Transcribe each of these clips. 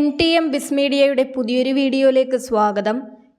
N T M ബിസ് മീഡിയയുടെ പുതിയൊരു വീഡിയോയിലേക്ക് സ്വാഗതം.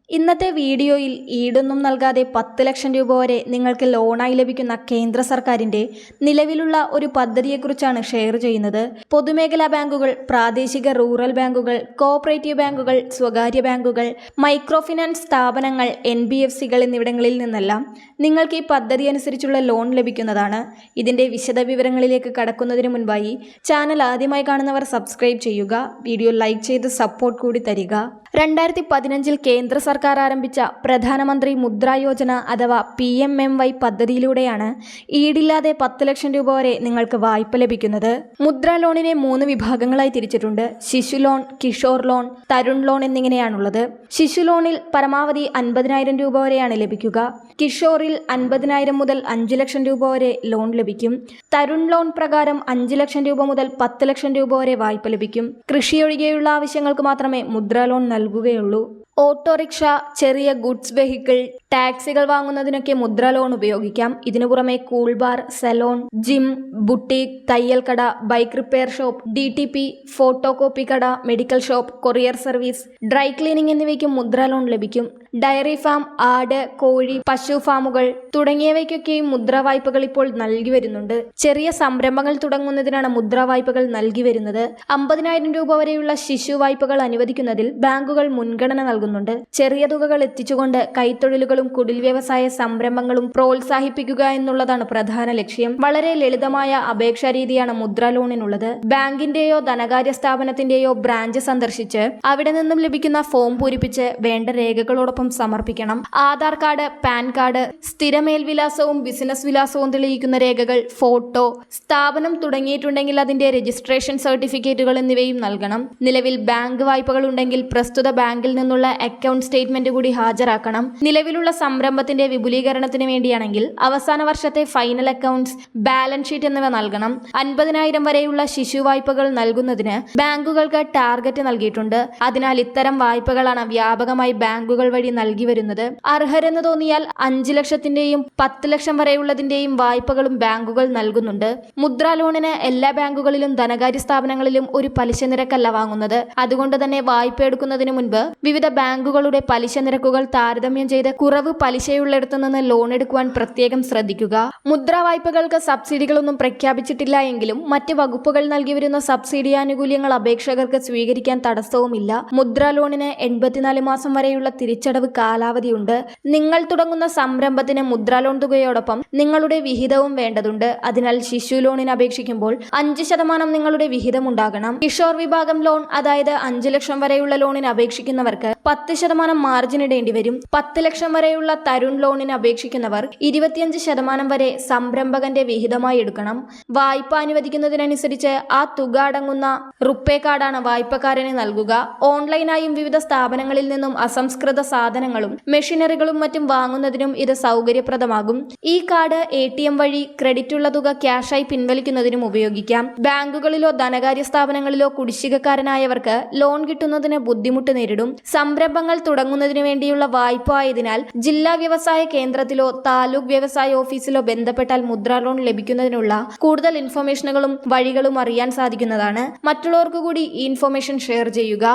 ഇന്നത്തെ വീഡിയോയിൽ ഈടൊന്നും നൽകാതെ പത്ത് ലക്ഷം രൂപ വരെ നിങ്ങൾക്ക് ലോണായി ലഭിക്കുന്ന കേന്ദ്ര സർക്കാരിന്റെ നിലവിലുള്ള ഒരു പദ്ധതിയെക്കുറിച്ചാണ് ഷെയർ ചെയ്യുന്നത്. പൊതുമേഖലാ ബാങ്കുകൾ പ്രാദേശിക റൂറൽ ബാങ്കുകൾ കോഓപ്പറേറ്റീവ് ബാങ്കുകൾ സ്വകാര്യ ബാങ്കുകൾ മൈക്രോ ഫിനാൻസ് സ്ഥാപനങ്ങൾ എൻ ബി എഫ് സികൾ എന്നിവിടങ്ങളിൽ നിന്നെല്ലാം നിങ്ങൾക്ക് ഈ പദ്ധതി അനുസരിച്ചുള്ള ലോൺ ലഭിക്കുന്നതാണ്. ഇതിന്റെ വിശദവിവരങ്ങളിലേക്ക് കടക്കുന്നതിന് മുൻപായി ചാനൽ ആദ്യമായി കാണുന്നവർ സബ്സ്ക്രൈബ് ചെയ്യുക വീഡിയോ ലൈക്ക് ചെയ്ത് സപ്പോർട്ട് കൂടി തരിക. രണ്ടായിരത്തി പതിനഞ്ചിൽ കേന്ദ്ര സർക്കാർ ആരംഭിച്ച പ്രധാനമന്ത്രി മുദ്ര യോജന അഥവാ പി എം എം വൈ പദ്ധതിയിലൂടെയാണ് ഈടില്ലാതെ പത്ത് ലക്ഷം രൂപ വരെ നിങ്ങൾക്ക് വായ്പ ലഭിക്കുന്നത്. മുദ്ര ലോണിനെ മൂന്ന് വിഭാഗങ്ങളായി തിരിച്ചിട്ടുണ്ട്. Shishu loan Kishore loan Tarun loan എന്നിങ്ങനെയാണുള്ളത്. ശിശു ലോണിൽ പരമാവധി അൻപതിനായിരം രൂപ വരെയാണ് ലഭിക്കുക. കിഷോറിൽ അൻപതിനായിരം മുതൽ അഞ്ച് ലക്ഷം രൂപ വരെ ലോൺ ലഭിക്കും. തരുൺ ലോൺ പ്രകാരം അഞ്ച് ലക്ഷം രൂപ മുതൽ പത്ത് ലക്ഷം രൂപ വരെ വായ്പ ലഭിക്കും. കൃഷി ഒഴികെയുള്ള ആവശ്യങ്ങൾക്ക് മാത്രമേ മുദ്ര ലോൺ നൽകുകയുള്ളൂ. ഓട്ടോറിക്ഷ ചെറിയ ഗുഡ്സ് വെഹിക്കിൾ ടാക്സികൾ വാങ്ങുന്നതിനൊക്കെ മുദ്ര ലോൺ ഉപയോഗിക്കാം. ഇതിനു പുറമെ cool bar salon gym boutique തയ്യൽ കട bike repair shop D T P photo copy കട medical shop courier service dry cleaning എന്നിവയ്ക്കും മുദ്ര ലോൺ ലഭിക്കും. ഡയറി ഫാം ആട് കോഴി പശു ഫാമുകൾ തുടങ്ങിയവയ്ക്കൊക്കെയും മുദ്ര വായ്പകൾ ഇപ്പോൾ നൽകി വരുന്നുണ്ട്. ചെറിയ സംരംഭങ്ങൾ തുടങ്ങുന്നതിനാണ് മുദ്ര വായ്പകൾ നൽകി വരുന്നത്. അമ്പതിനായിരം രൂപ വരെയുള്ള ശിശു വായ്പകൾ അനുവദിക്കുന്നതിൽ ബാങ്കുകൾ മുൻഗണന നൽകുന്നുണ്ട്. ചെറിയ തുകകൾ എത്തിച്ചുകൊണ്ട് കൈത്തൊഴിലുകളും കുടിൽ വ്യവസായ സംരംഭങ്ങളും പ്രോത്സാഹിപ്പിക്കുക എന്നുള്ളതാണ് പ്രധാന ലക്ഷ്യം. വളരെ ലളിതമായ അപേക്ഷാ രീതിയാണ് മുദ്ര ലോണിനുള്ളത്. ബാങ്കിന്റെയോ ധനകാര്യ സ്ഥാപനത്തിന്റെയോ ബ്രാഞ്ച് സന്ദർശിച്ച് അവിടെ നിന്നും ലഭിക്കുന്ന ഫോം പൂരിപ്പിച്ച് വേണ്ട രേഖകളോടൊപ്പം സമർപ്പിക്കണം. ആധാർ കാർഡ് പാൻ കാർഡ് സ്ഥിര മേൽവിലാസവും ബിസിനസ് വിലാസവും തെളിയിക്കുന്ന രേഖകൾ ഫോട്ടോ സ്ഥാപനം തുടങ്ങിയിട്ടുണ്ടെങ്കിൽ അതിന്റെ രജിസ്ട്രേഷൻ സർട്ടിഫിക്കറ്റുകൾ എന്നിവയും നൽകണം. നിലവിൽ ബാങ്ക് വായ്പകൾ ഉണ്ടെങ്കിൽ പ്രസ്തുത ബാങ്കിൽ നിന്നുള്ള അക്കൗണ്ട് സ്റ്റേറ്റ്മെന്റ് കൂടി ഹാജരാക്കണം. നിലവിലുള്ള സംരംഭത്തിന്റെ വിപുലീകരണത്തിന് വേണ്ടിയാണെങ്കിൽ അവസാന വർഷത്തെ ഫൈനൽ അക്കൗണ്ട്സ് ബാലൻസ് ഷീറ്റ് എന്നിവ നൽകണം. അൻപതിനായിരം വരെയുള്ള ശിശു വായ്പകൾ നൽകുന്നതിന് ബാങ്കുകൾക്ക് ടാർഗറ്റ് നൽകിയിട്ടുണ്ട്. അതിനാൽ ഇത്തരം വായ്പകളാണ് വ്യാപകമായി ബാങ്കുകൾ വഴി നൽകി വരുന്നത് അർഹരെന്ന് തോന്നിയാൽ അഞ്ച് ലക്ഷത്തിന്റെയും പത്ത് ലക്ഷം വരെയുള്ളതിന്റെയും വായ്പകളും ബാങ്കുകൾ നൽകുന്നുണ്ട്. മുദ്രാ ലോണിന് എല്ലാ ബാങ്കുകളിലും ധനകാര്യ സ്ഥാപനങ്ങളിലും ഒരു പലിശ നിരക്കല്ല വാങ്ങുന്നത്. അതുകൊണ്ട് തന്നെ വായ്പ എടുക്കുന്നതിന് മുൻപ് വിവിധ ബാങ്കുകളുടെ പലിശ നിരക്കുകൾ താരതമ്യം ചെയ്ത് കുറവ് പലിശയുള്ളിടത്തു നിന്ന് ലോൺ എടുക്കുവാൻ പ്രത്യേകം ശ്രദ്ധിക്കുക. മുദ്രാ വായ്പകൾക്ക് സബ്സിഡികളൊന്നും പ്രഖ്യാപിച്ചിട്ടില്ല എങ്കിലും മറ്റ് വകുപ്പുകൾ നൽകി വരുന്ന സബ്സിഡി ആനുകൂല്യങ്ങൾ അപേക്ഷകർക്ക് സ്വീകരിക്കാൻ തടസ്സവുമില്ല. മുദ്രാ ലോണിന് എൺപത്തിനാല് മാസം വരെയുള്ള തിരിച്ചടവ് കാലാവധിയുണ്ട്. നിങ്ങൾ തുടങ്ങുന്ന സംരംഭത്തിന് മുദ്രാ ലോൺ തുകയോടൊപ്പം നിങ്ങളുടെ വിഹിതവും വേണ്ടതുണ്ട്. അതിനാൽ ശിശു ലോണിന് അപേക്ഷിക്കുമ്പോൾ അഞ്ച് ശതമാനം നിങ്ങളുടെ വിഹിതം ഉണ്ടാകണം കിഷോർ വിഭാഗം ലോൺ അതായത് അഞ്ച് ലക്ഷം വരെയുള്ള ലോണിന് അപേക്ഷിക്കുന്നവർക്ക് പത്ത് ശതമാനം മാർജിൻ ഇടേണ്ടി വരും. പത്ത് ലക്ഷം വരെയുള്ള തരുൺ ലോണിന് അപേക്ഷിക്കുന്നവർ ഇരുപത്തിയഞ്ച് ശതമാനം വരെ സംരംഭകന്റെ വിഹിതമായി എടുക്കണം. വായ്പ അനുവദിക്കുന്നതിനനുസരിച്ച് ആ തുക അടങ്ങുന്ന റുപ്പേ കാർഡാണ് വായ്പക്കാരന് നൽകുക. ഓൺലൈനായും വിവിധ സ്ഥാപനങ്ങളിൽ നിന്നും അസംസ്കൃത സാധനങ്ങളും മെഷീനറികളും മറ്റും വാങ്ങുന്നതിനും ഇത് സൗകര്യപ്രദമാകും. ഈ കാർഡ് എ ടി എം വഴി ക്രെഡിറ്റ് ഉള്ള തുക ക്യാഷായി പിൻവലിക്കുന്നതിനും ഉപയോഗിക്കാം. ബാങ്കുകളിലോ ധനകാര്യ സ്ഥാപനങ്ങളിലോ കുടിശ്ശികക്കാരനായവർക്ക് ലോൺ കിട്ടുന്നതിന് ബുദ്ധിമുട്ട് നേരിടും. സംരംഭങ്ങൾ തുടങ്ങുന്നതിനു വേണ്ടിയുള്ള വായ്പ ആയതിനാൽ ജില്ലാ വ്യവസായ കേന്ദ്രത്തിലോ താലൂക്ക് വ്യവസായ ഓഫീസിലോ ബന്ധപ്പെട്ടാൽ മുദ്രാ ലോൺ ലഭിക്കുന്നതിനുള്ള കൂടുതൽ ഇൻഫർമേഷനുകളും വഴികളും അറിയാൻ സാധിക്കുന്നതാണ്. മറ്റുള്ളവർക്ക് കൂടി ഈ ഇൻഫർമേഷൻ ഷെയർ ചെയ്യുക.